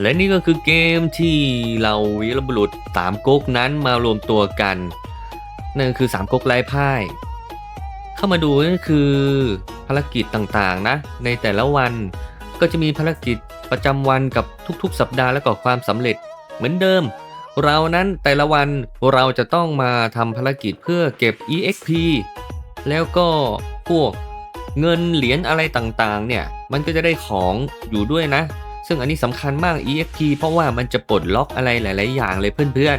และนี่ก็คือเกมที่เราวีรบุรุษสามก๊กนั้นมารวมตัวกันนั่นคือสามก๊กไร้พ่าย เข้ามาดูนั่นคือภารกิจต่างๆนะ ในแต่ละวันก็จะมีภารกิจประจำวันกับทุกๆ สัปดาห์และก็ความสำเร็จเหมือนเดิม เรานั้นแต่ละวันเราจะต้องมาทำภารกิจเพื่อเก็บ EXP แล้วก็พวกเงินเหรียญอะไรต่างๆเนี่ยมันก็จะได้ของอยู่ด้วยนะ ซึ่งอันนี้สำคัญมาก EXP เพราะว่ามันจะปลดล็อกอะไรหลาย ๆ อย่างเลยเพื่อน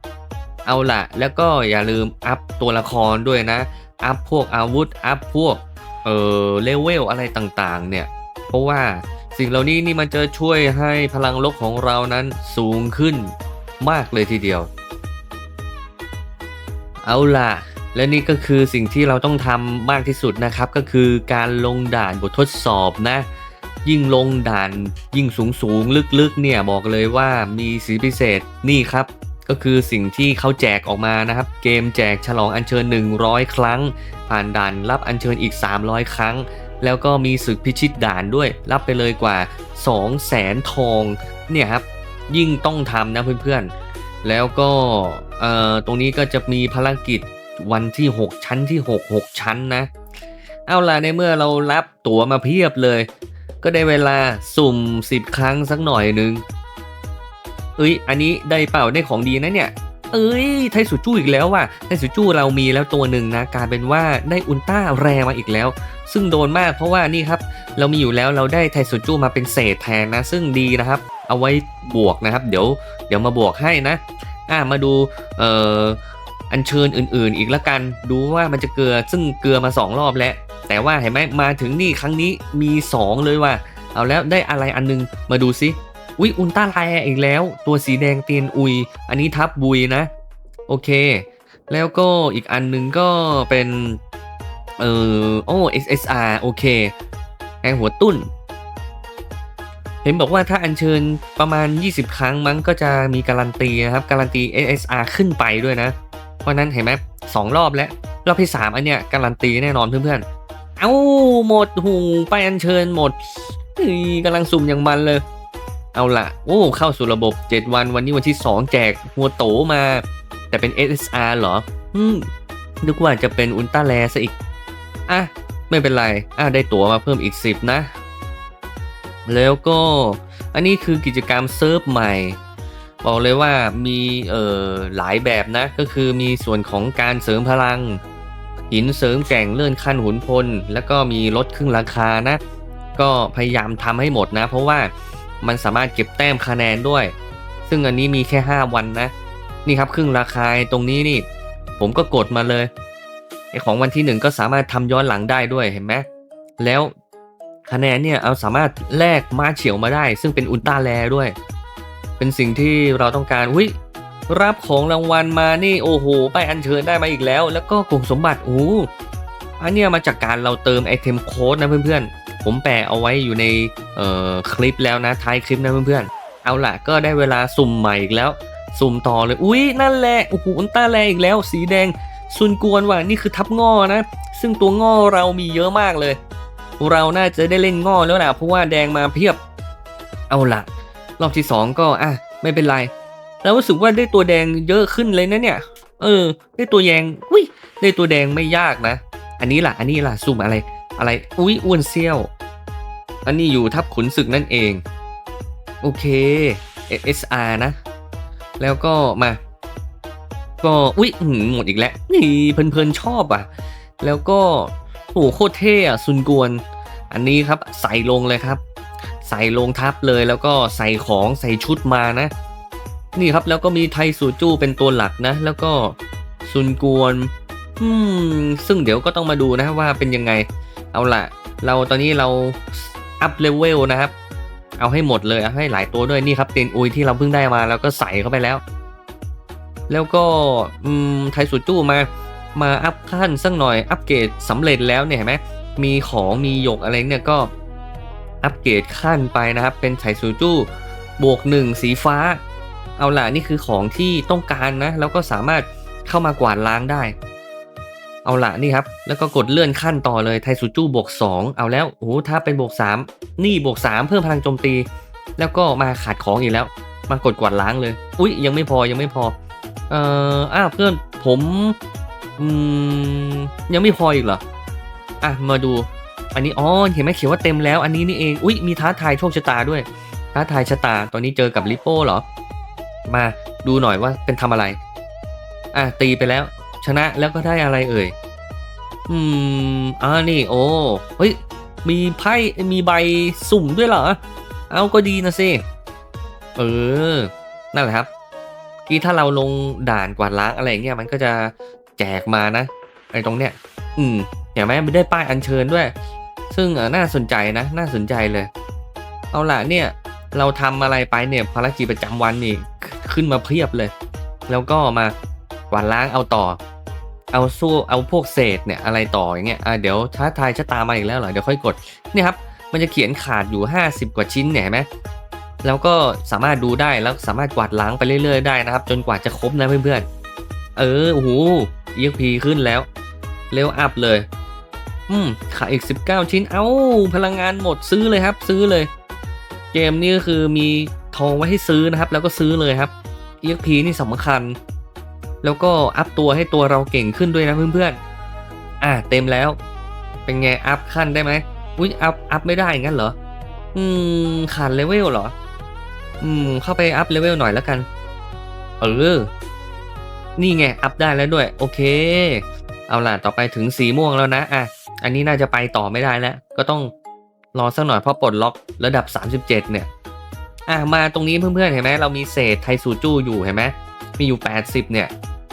ๆ เอาละแล้วก็อย่าลืมอัพตัวละครด้วยนะ อัพพวกอาวุธ อัพพวกเอ่อเลเวลอะไรต่างๆ เนี่ย เพราะว่าสิ่งเหล่านี้นี่มันจะช่วยให้พลังลบของเรานั้นสูงขึ้นมากเลยทีเดียว เอาล่ะ และนี่ก็คือสิ่งที่เราต้องทำมากที่สุดนะครับ ก็คือการลงด่านบททดสอบนะ ยิ่งลงด่านยิ่งสูงสูงลึกๆเนี่ยบอกเลยว่ามีสีพิเศษนี่ครับ ก็คือสิ่งที่เขาแจกออกมานะครับ เกมแจกฉลองอัญเชิญ 100 ครั้ง ผ่านด่านรับอัญเชิญอีก 300 ครั้ง แล้วก็มีศึกพิชิตด่านด้วย รับไปเลยกว่า 2 0 0แสนทองเนี่ยครับยิ่งต้องทำนะเพื่อนๆ แล้วก็เอ่อตรงนี้ก็จะมีภารกิจวันที่ 6 ชั้นที่ 6 6 ชั้นนะ เอาล่ะในเมื่อเรารับตั๋วมาเพียบเลย ก็ได้เวลาสุ่ม 10 ครั้งสักหน่อยหนึง เอ้ย อันนี้ได้เปล่าได้ของดีนะเนี่ย เอ้ย ไทสุจู้อีกแล้วว่ะ ไทสุจู้เรามีแล้วตัวหนึ่งนะกลายเป็นว่าได้อุลตร้าแรมาอีกแล้ว ซึ่งโดนมากเพราะว่านี่ครับ เรามีอยู่แล้วเราได้ไทสุจู้มาเป็นเศษแทนนะ ซึ่งดีนะครับ เอาไว้บวกนะครับ เดี๋ยวเดี๋ยวมาบวกให้นะ อะมาดู เอ่ออัญเชิญอื่นๆ อีกละกัน ดูว่ามันจะเกลือ ซึ่งเกลือมาสองรอบแล้ว แต่ว่าเห็นไหมมาถึงนี่ครั้งนี้มี 2 เลยว่ะเอาแล้วได้อะไรอันนึงมาดูซิอุ๊ยอุลตร้าไลน์อีกแล้ว ตัวสีแดงเตียนอุย อันนี้ทับบุยนะ โอเค แล้วก็อีกอันหนึงก็เป็น เอ่อโอ้ SSR โอเคแองหัวตุ้น เห็นบอกว่าถ้าอัญเชิญประมาณ 20 ครั้งมั้งก็จะมีการันตีนะครับ การันตี SSR ขึ้นไปด้วยนะ เพราะนั้นเห็นไหมสองรอบแล้ว รอบที่ 3 อันเนี้ยการันตีแน่นอนเพื่อนๆ เอ้าหมดหูไปอัญเชิญหมดกำลังสุ่มอย่างมันเลย เอาละโอ้เข้าสู่ระบบ 7 วันวันนี้วันที่ 2 แจกหัวโตมา แต่เป็น SSR เหรอ อืม นึกว่าจะเป็นอุลตร้าแลซะอีก อะ ไม่เป็นไร อะ ได้ตั๋วมาเพิ่มอีก 10 นะ แล้วก็ อันนี้คือกิจกรรมเซิร์ฟใหม่ บอกเลยว่ามีเอ่อหลายแบบนะ ก็คือมีส่วนของการเสริมพลัง หินเสริมแก่งเลื่อนขั้นหุนพล แล้วก็มีลดครึ่งราคานะ ก็พยายามทำให้หมดนะ เพราะว่ามันสามารถเก็บแต้มคะแนนด้วย ซึ่งอันนี้มีแค่ 5 วันนะ นี่ครับครึ่งราคาตรงนี้นี่ ผมก็กดมาเลยไอของวันที่หนึ่งก็สามารถทำย้อนหลังได้ด้วยเห็นไหมแล้วคะแนนเนี่ยเอาสามารถแลกมาเฉียวมาได้ ซึ่งเป็นอุลตร้าแลด้วย เป็นสิ่งที่เราต้องการอุ้ย รับของรางวัลมานี่โอ้โห ไปอัญเชิญได้มาอีกแล้ว แล้วก็กลุ่มสมบัติโอ้อันเนี้ยมาจากการเราเติมไอเทมโค้ดนะเพื่อนๆ ผมแปะเอาไว้อยู่ในเอ่อคลิปแล้วนะท้ายคลิปนะเพื่อนๆ เอาล่ะก็ได้เวลาสุ่มใหม่อีกแล้ว สุ่มต่อเลย อุ้ยนั่นแหละโอ้โหอุลตร้าแลอีกแล้ว สีแดงซุนกวนว่ะนี่คือทับงอนะ ซึ่งตัวงอเรามีเยอะมากเลย เราน่าจะได้เล่นงอแล้วแหละเพราะว่าแดงมาเพียบ เอาล่ะ รอบที่สองก็อะไม่เป็นไร แล้วรู้สึกว่าได้ตัวแดงเยอะขึ้นเลยนะเนี่ย เออ ได้ตัวแดงอุ้ยได้ตัวแดงไม่ยากนะ อันนี้ล่ะ อันนี้ล่ะสุ่มอะไร อะไรอุ้ยอ้วนเซี่ยว อันนี้อยู่ทับขุนศึกนั่นเอง โอเค SR นะ แล้วก็มา ก็อุ้ยหมดอีกแล้วนี่เพลินๆชอบอะ แล้วก็โอ้โหโคตรเท่อะซุนกวน อันนี้ครับใส่ลงเลยครับ ใส่ลงทับเลยแล้วก็ใส่ของใส่ชุดมานะ นี่ครับแล้วก็มีไทสูจู้เป็นตัวหลักนะ แล้วก็ซุนกวนอืมซึ่งเดี๋ยวก็ต้องมาดูนะว่าเป็นยังไง เอาละเราตอนนี้เราอัพเลเวลนะครับ เอาให้หมดเลยเอาให้หลายตัวด้วยนี่ครับเตียนอุยที่เราเพิ่งได้มาแล้วก็ใส่เข้าไปแล้ว แล้วก็อืมไทสูจู้มามาอัพขั้นสักหน่อยอัปเกรดสำเร็จแล้วเนี่ยเห็นไหมมีของมีหยกอะไรเนี่ยก็อัปเกรดขั้นไปนะครับ เป็นไถซูจูบวกหนึ่งสีฟ้า เอาล่ะนี่คือของที่ต้องการนะ แล้วก็สามารถเข้ามากวาดล้างได้ เอาล่ะนี่ครับ แล้วก็กดเลื่อนขั้นต่อเลยไทซูจูบวก2เอาแล้วโอ้โหถ้าเป็นบวก3นี่บวก3เพิ่มพลังโจมตี แล้วก็มาขาดของอีกแล้ว มากดกวาดล้างเลย อุ๊ย ยังไม่พอยังไม่พอ เอ่ออ้าวเพื่อนผมอืมยังไม่พออีกเหรออะมาดู อันนี้อ๋อเห็นไหมเขียนว่าเต็มแล้ว อันนี้นี่เอง อุ๊ยมีท้าทายโชคชะตาด้วย ท้าทายชะตาตอนนี้เจอกับลิโป้เหรอ มาดูหน่อยว่าเป็นทำอะไร อะตีไปแล้ว ชนะแล้วก็ได้อะไรเอ่ย อืมอ่านี่โอ้เฮ้ยมีไพ่มีใบสุ่มด้วยเหรอ เอาก็ดีนะสิเออ นั่นแหละครับกี้ถ้าเราลงด่านกวาดล้างอะไรเงี้ยมันก็จะแจกมานะไอ้ตรงเนี้ย อืมเห็นไหมไม่ได้ป้ายอัญเชิญด้วย ซึ่งน่าสนใจนะ น่าสนใจเลย เอาล่ะเนี่ย เราทำอะไรไปเนี่ยภารกิจประจำวันนี่ ขึ้นมาเพียบเลย แล้วก็มากวาดล้างเอาต่อ เอาสู้เอาพวกเศษเนี่ยอะไรต่ออย่างเงี้ยอะเดี๋ยวท้าทายชะตามาอีกแล้วเหรอเดี๋ยวค่อยกดเนี่ยครับมันจะเขียนขาดอยู่ 50 กว่าชิ้นเนี่ยเห็นไหมแล้วก็สามารถดูได้แล้วสามารถกวาดล้างไปเรื่อยๆได้นะครับ จนกว่าจะครบนะเพื่อนๆ เออโอ้โห EXP ขึ้นแล้วเร็วอัพเลย อืมขายอีก 19 ชิ้นเอ้า พลังงานหมดซื้อเลยครับ ซื้อเลย เกมนี้ก็คือมี ทองไว้ให้ซื้อนะครับ แล้วก็ซื้อเลยครับ EXP นี่สำคัญ แล้วก็อัพตัวให้ตัวเราเก่งขึ้นด้วยนะเพื่อนๆ อะเต็มแล้ว เป็นไงอัพขั้นได้ไหมอุ้ยอัพอัพไม่ได้งั้นเหรอ อืมขาดเลเวลเหรอ อืม เข้าไปอัพเลเวลหน่อยแล้วกัน เออ นี่ไงอัพได้แล้วด้วย โอเค เอาล่ะต่อไปถึงสีม่วงแล้วนะอะอันนี้น่าจะไปต่อไม่ได้แล้ว ก็ต้องรอสักหน่อยเพราะปลดล็อกระดับ 37 เนี่ย อะมาตรงนี้เพื่อนๆเห็นไหมเรามีเศษไทซูจูอยู่เห็นไหมมีอยู่ 80 เนี่ย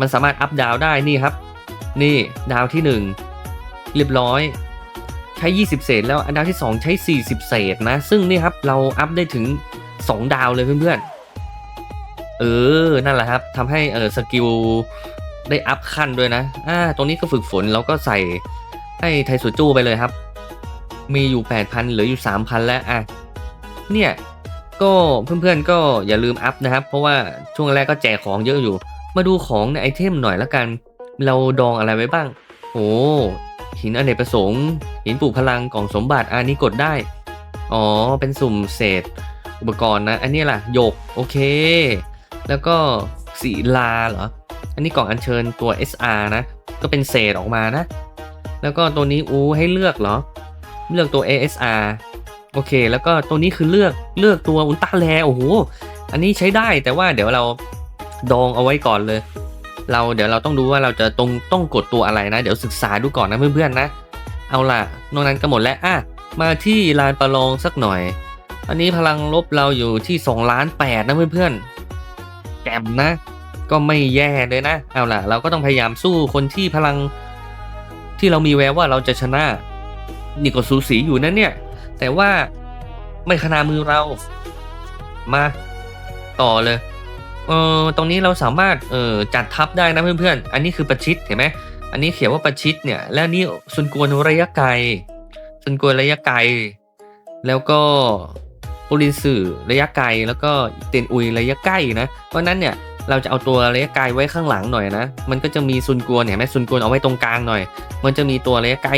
มันสามารถอัพดาวได้นี่ครับ นี่ดาวที่ 1 เรียบร้อยใช้ 20 เศษ แล้วอันดาวที่ 2 ใช้ 40 เศษนะ ซึ่งนี่ครับเราอัพได้ถึง 2 ดาวเลยเพื่อนๆ เออ นั่นแหละครับทำให้เออสกิลได้อัพขั้นด้วยนะอ่าตรงนี้ก็ฝึกฝนแล้วก็ใส่ให้ไทสุจูไปเลยครับ มีอยู่ 8,000 เหลืออยู่ 3,000 แล้วอะเนี่ย ก็เพื่อนๆก็อย่าลืมอัพนะครับ เพราะว่าช่วงแรกก็แจกของเยอะอยู่ มาดูของในไอเทมหน่อยละกัน เราดองอะไรไว้บ้าง โอ้หินอเนกประสงค์ หินปลูกพลังกล่องสมบัติอันนี้กดได้ อ๋อ เป็นสุ่มเศษ อุปกรณ์นะ อันนี้ล่ะหยกโอเค แล้วก็สีลาเหรอ อันนี้กล่องอัญเชิญตัว SR นะ ก็เป็นเศษออกมานะ แล้วก็ตัวนี้อู้ให้เลือกเหรอ เลือกตัว ASR โอเค แล้วก็ตัวนี้คือเลือกเลือกตัวอุลตร้าแลโอ้โห อันนี้ใช้ได้แต่ว่าเดี๋ยวเราดองเอาไว้ก่อนเลย เราเดี๋ยวเราต้องดูว่าเราจะตรงต้องกดตัวอะไรนะ เดี๋ยวศึกษาดูก่อนนะเพื่อนๆนะ เอาล่ะ นอกนั้นก็หมดแล้วอะมาที่ลานประลองสักหน่อย อันนี้พลังลบเราอยู่ที่2ล้าน8นะเพื่อนๆแกมนะ ก็ไม่แย่เลยนะ เอาล่ะ เราก็ต้องพยายามสู้คนที่พลังที่เรามีแววว่าเราจะชนะ นี่ก็สูสีอยู่นะเนี่ย แต่ว่าไม่ขนามือเรา มาต่อเลย เออตรงนี้เราสามารถเออจัดทับได้นะเพื่อนๆ อันนี้คือประชิดเห็นไหม อันนี้เขียนว่าประชิดเนี่ย แล้วนี่ซุนกวนระยะไกลซุนกวนระยะไกล แล้วก็ปุรินสื่อระยะไกล แล้วก็เตนอุยระยะใกล้นะ เพราะนั้นเนี่ยเราจะเอาตัวระยะไกลไว้ข้างหลังหน่อยนะ มันก็จะมีซุนกวนเห็นไหมซุนกวนเอาไว้ตรงกลางหน่อย มันจะมีตัวระยะใกล้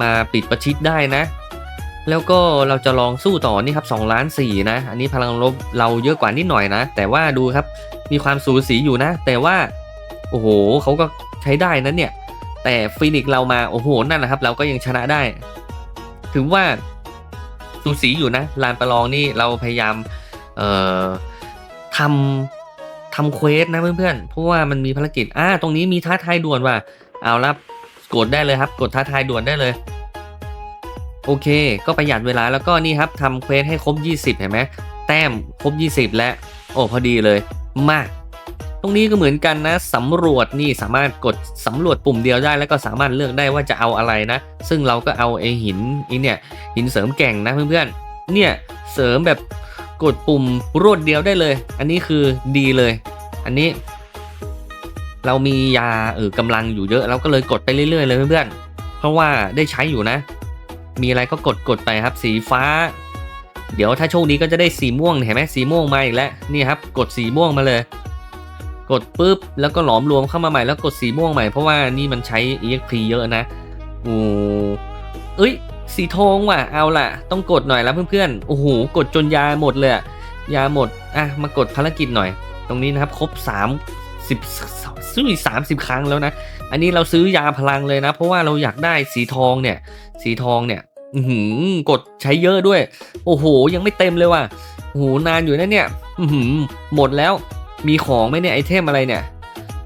มาปิดประชิดได้นะ แล้วก็เราจะลองสู้ต่อนี่ครับ2ล้าน4นะ อันนี้พลังลบเราเยอะกว่านิดหน่อยนะ แต่ว่าดูครับมีความสูสีอยู่นะ แต่ว่า โอ้โหเขาก็ใช้ได้นะเนี่ย แต่ฟินิกเรามาโอ้โหนั่นแหละครับ เราก็ยังชนะได้ถือว่าสูสีอยู่นะลานประลองนี่เราพยายามเอ่อทำทำเควสนะเพื่อนๆเพราะว่ามันมีภารกิจอ่าตรงนี้มีท้าทายด่วนว่ะเอาละกดได้เลยครับ กดท้าทายด่วนได้เลย โอเค ก็ประหยัดเวลาแล้วก็นี่ครับทำเควสให้ครบ 20 เห็นไหมแต้มครบ 20 แล้วโอ้พอดีเลยมากตรงนี้ก็เหมือนกันนะสำรวจนี่สามารถกดสำรวจปุ่มเดียวได้ แล้วก็สามารถเลือกได้ว่าจะเอาอะไรนะ ซึ่งเราก็เอาไอหินไอเนี่ยหินเสริมแก่งนะเพื่อนๆเนี่ยเสริมแบบกดปุ่มรวดเดียวได้เลย อันนี้คือดีเลย อันนี้ เรามียาเออกำลังอยู่เยอะเราก็เลยกดไปเรื่อยๆเลยเพื่อนๆเพราะว่าได้ใช้อยู่นะ มีอะไรก็กดกดไปครับ สีฟ้า เดี๋ยวถ้าโชคดีก็จะได้สีม่วงเห็นไหมสีม่วงมาอีกแล้วนี่ครับ กดสีม่วงมาเลย กดปุ๊บแล้วก็หลอมรวมเข้ามาใหม่แล้วกดสีม่วงใหม่เพราะว่านี่มันใช้ exp เยอะนะโอ้เอ้ย สีทองว่ะเอาล่ะ ต้องกดหน่อยแล้วเพื่อนๆโอ้โหกดจนยาหมดเลยยาหมดอะมากดภารกิจหน่อย ตรงนี้นะครับ ครบ3 10ซื้อสามสิบครั้งแล้วนะ อันนี้เราซื้อยาพลังเลยนะ เพราะว่าเราอยากได้สีทองเนี่ย สีทองเนี่ยหืกดใช้เยอะด้วย โอ้โห ยังไม่เต็มเลยว่ะโอ้โหนานอยู่นะเนี่ยหืหมดแล้วมีของไหมเนี่ยไอเทมอะไรเนี่ย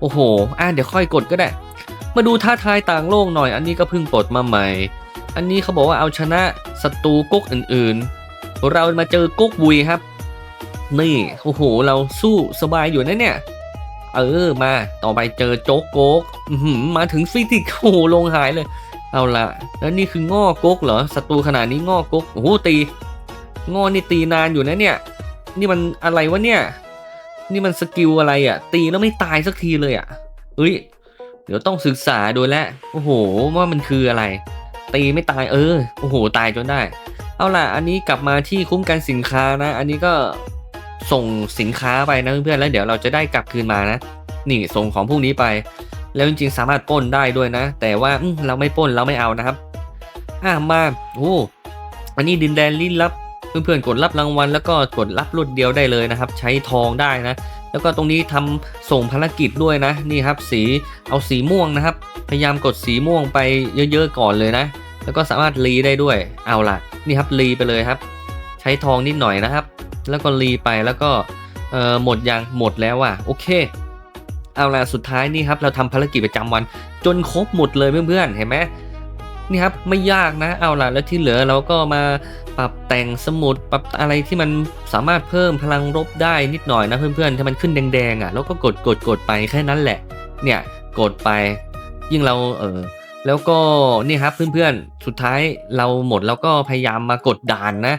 โอ้โห อะเดี๋ยวค่อยกดก็ได้ มาดูท้าทายต่างโลกหน่อย อันนี้ก็เพิ่งปลดมาใหม่ อันนี้เขาบอกว่าเอาชนะศัตรูกุ๊กอื่นๆ เรามาเจอกุ๊กบุยครับ นี่โอ้โห เราสู้สบายอยู่นะเนี่ย เออมาต่อไปเจอโจ๊กโก๊กหือมาถึงฟิสิกโอ้โหลงหายเลย เอาละแล้วนี่คืองอก๊กเหรอศัตรูขนาดนี้งอกกโอ้โหตีงอนี่ตีนานอยู่นะเนี่ย นี่มันอะไรวะเนี่ย นี่มันสกิลอะไรอะ่ะ ตีแล้วไม่ตายสักทีเลยอะ่ะเอ้ย เดี๋ยวต้องศึกษาดูแลวโอ้โห ว่ามันคืออะไร ตีไม่ตายเออ โอ้โห ตายจนได้ เอาล่ะ อันนี้กลับมาที่คุ้มกันสินค้านะ อันนี้ก็ส่งสินค้าไปนะเพื่อนๆแล้วเดี๋ยวเราจะได้กลับคืนมานะ นี่ส่งของพวกนี้ไป แล้วจริงๆสามารถป้นได้ด้วยนะ แต่ว่าเราไม่ป้นเราไม่เอานะครับ อ่ามาโอ้อันนี้ดินแดนลี้ลับเพื่อนๆกดรับรางวัลแล้วก็กดรับรวดเดียวได้เลยนะครับ ใช้ทองได้นะ แล้วก็ตรงนี้ทำส่งภารกิจด้วยนะนี่ครับ สีเอาสีม่วงนะครับ พยายามกดสีม่วงไปเยอะๆก่อนเลยนะ แล้วก็สามารถรีได้ด้วยเอาล่ะ นี่ครับรีไปเลยครับ ใช้ทองนิดหน่อยนะครับ แล้วก็รีไปแล้วก็หมดยังหมดแล้วอะโอเค เอาล่ะสุดท้ายนี่ครับเราทำภารกิจประจำวัน จนครบหมดเลยเพื่อนๆเห็นไหมนี่ครับไม่ยากนะเอาล่ะแล้วที่เหลือเราก็มาปรับแต่งสมุดปรับอะไรที่มันสามารถเพิ่มพลังรบได้นิดหน่อยนะเพื่อนๆที่มันขึ้นแดงๆอะแล้วก็กดกดกดไปแค่นั้นแหละ เนี่ยกดไปยิ่งเราเออแล้วก็นี่ครับเพื่อนๆสุดท้ายเราหมดแล้วก็พยายามมากดด่านนะ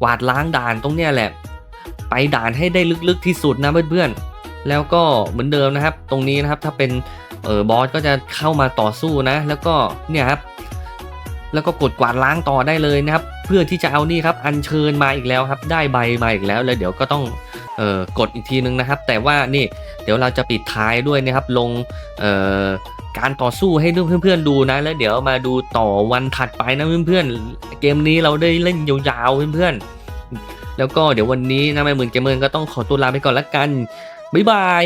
กวาดล้างด่านตรงเนี้ยแหละ ไปด่านให้ได้ลึกๆที่สุดนะเพื่อนๆ แล้วก็เหมือนเดิมนะครับ ตรงนี้นะครับถ้าเป็นเออบอสก็จะเข้ามาต่อสู้นะ แล้วก็เนี่ยครับแล้วก็กดกวาดล้างต่อได้เลยนะครับ เพื่อที่จะเอานี่ครับอัญเชิญมาอีกแล้วครับ ได้ใบมาอีกแล้วแล้วเดี๋ยวก็ต้องเอ่อกดอีกทีนึงนะครับ แต่ว่านี่เดี๋ยวเราจะปิดท้ายด้วยนะครับลงเอ่อการต่อสู้ให้เพื่อนๆดูนะ แล้วเดี๋ยวมาดูต่อวันถัดไปนะเพื่อนๆเกมนี้เราได้เล่นยาวๆเพื่อนๆแล้วก็เดี๋ยววันนี้นะแม่หมื่นเกมเมอร์ก็ต้องขอตัวลาไปก่อนละกัน บ๊ายบาย